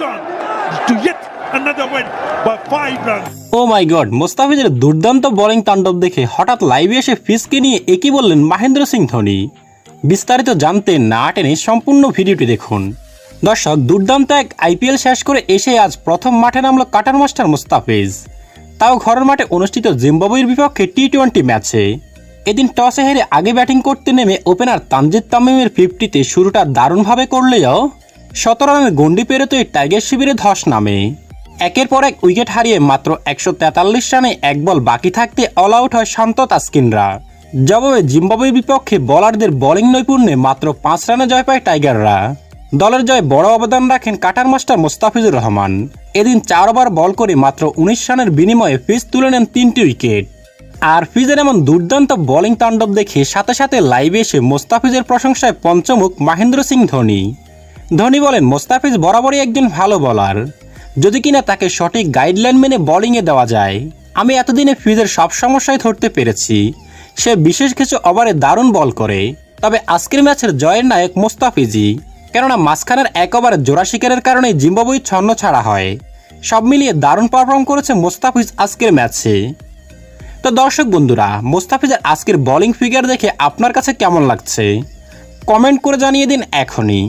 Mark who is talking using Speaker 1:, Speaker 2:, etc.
Speaker 1: moves to yet another win by five runs.
Speaker 2: Oh my God মোস্তাফিজের দুর্দান্ত bowling তাণ্ডব দেখে হঠাৎ লাইভে এসে ফিসকে নিয়ে একই বললেন মহেন্দ্র সিং ধোনি। বিস্তারিত জানতে না টেনে সম্পূর্ণ ভিডিওটি দেখুন। দর্শক, দুর্দান্ত এক আইপিএল শেষ করে এসে আজ প্রথম মাঠে নামলো কাটার মাস্টার মুস্তাফিজ। তাও ঘরের মাঠে অনুষ্ঠিত জিম্বাবুয়ের বিপক্ষে টি টোয়েন্টি ম্যাচে। এদিন টসে হেরে আগে ব্যাটিং করতে নেমে ওপেনার তানজিদ তামিমের ফিফটিতে শুরুটা দারুণভাবে করলেও সতেরো রানের গন্ডি পেরোতেই টাইগার শিবিরে ধস নামে। একের পর এক উইকেট হারিয়ে মাত্র একশো তেতাল্লিশ রানে এক বল বাকি থাকতে অল আউট হয় শান্ত তাস্কিনরা। জবাবে জিম্বাবুয়ের বিপক্ষে বোলারদের বোলিং নৈপুণ্যে মাত্র পাঁচ রানে জয় পায় টাইগাররা। দলের জয় বড় অবদান রাখেন কাটার মাস্টার মোস্তাফিজুর রহমান। এদিন চার ওভার বল করে মাত্র উনিশ রানের বিনিময়ে ফিজ তুলে নেন তিনটি উইকেট। আর ফিজের এমন দুর্দান্ত বোলিং তাণ্ডব দেখে সাথে সাথে লাইভে এসে মোস্তাফিজের প্রশংসায় পঞ্চমুখ মহেন্দ্র সিং ধোনি। ধোনি বলেন, মোস্তাফিজ বরাবরই একজন ভালো বলার যদি কিনা তাকে সঠিক গাইডলাইন মেনে বোলিংয়ে দেওয়া যায়, আমি এতদিনে ফিজের সব সমস্যায় ধরতে পেরেছি। সে বিশেষ কিছু ওভারে দারুণ বল করে। তবে আজকের ম্যাচের জয়ের নায়ক মোস্তাফিজই, কেননা মাঝখানের এক জোড়া শিকারের কারণে জিম্বাবুই ছন্ন ছাড়া হয়। সব মিলিয়ে দারুণ পারফর্ম করেছে মোস্তাফিজ আজকের ম্যাচে। তো দর্শক বন্ধুরা, মোস্তাফিজের আজকের বোলিং ফিগার দেখে আপনার কাছে কেমন লাগছে? কমেন্ট করে জানিয়ে দিন এখনই।